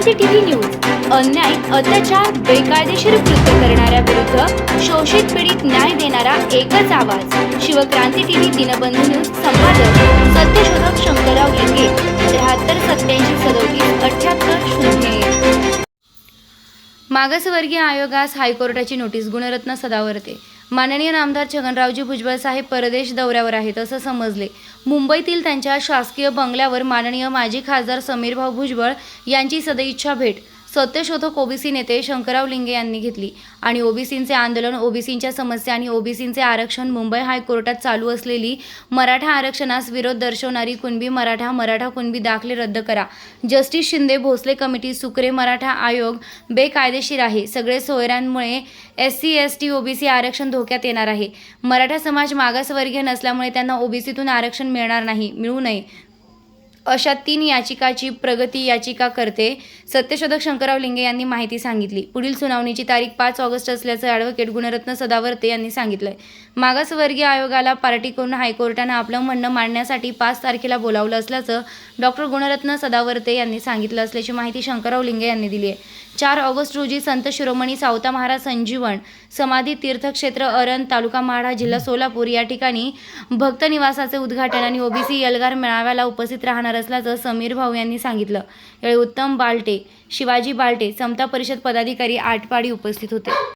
क्रांती TV news. अन्याय अत्याचार बेकायदेशीर कृत्य करणाऱ्या विरुद्ध शोषित पीडित न्याय देणारा एकच आवाज. शिवक्रांती टीव्ही दिनबंधू न्यूज संपादक सत्यशोधक शंकरराव लिंगे त्र्याहत्तर सत्याऐंशी सदोतीस अठ्याहत्तर शून्य मागासवर्गीय आयोगास हायकोर्टाची नोटीस गुणरत्न सदावर्ते. माननीय नामदार छगनरावजी भुजबळ साहेब परदेश दौऱ्यावर आहेत असं समजले. मुंबईतील त्यांच्या शासकीय बंगल्यावर माननीय माजी खासदार समीरभाऊ भुजबळ यांची सदैच्छा भेट. सत्यशोधक ओबीसी नेते शंकरराव लिंगे यांनी घेतली. आणि ओबीसींचे आंदोलन ओबीसींच्या समस्या आणि ओबीसींचे आरक्षण मुंबई हायकोर्टात चालू असलेली मराठा आरक्षणास विरोध दर्शवणारी कुणबी मराठा मराठा कुणबी दाखले रद्द करा. जस्टिस शिंदे भोसले कमिटी सुकरे मराठा आयोग बेकायदेशीर आहे. सगळे सोयऱ्यांमुळे S C S T OBC आरक्षण धोक्यात येणार आहे. मराठा समाज मागासवर्गीय नसल्यामुळे त्यांना ओबीसीतून आरक्षण मिळणार नाही मिळू नये. अशा तीन याचिकाची प्रगती याचिका करते. सत्यशोधक शंकरराव लिंगे यांनी माहिती सांगितली. पुढील सुनावणीची तारीख पाच ऑगस्ट असल्याचं ॲडव्होकेट गुणरत्न सदावर्ते यांनी सांगितलंय. मागासवर्गीय आयोगाला पार्टी करून हायकोर्टानं आपलं म्हणणं मांडण्यासाठी पाच तारखेला बोलावलं असल्याचं डॉक्टर गुणरत्न सदावर्ते यांनी सांगितलं असल्याची माहिती शंकरराव लिंगे यांनी दिली आहे चार ऑगस्ट रोजी संत शिरोमणी सावता महाराज संजीवन समाधी तीर्थक्षेत्र अरण तालुका माढा जिल्हा सोलापूर या ठिकाणी भक्त निवासाचे उद्घाटन आणि ओबीसी एल्गार मेळाव्याला उपस्थित राहणार असल्याचं समीर भाऊ यांनी सांगितलं. यावेळी उत्तम बालटे शिवाजी बालटे समता परिषद पदाधिकारी आटपाडी उपस्थित होते.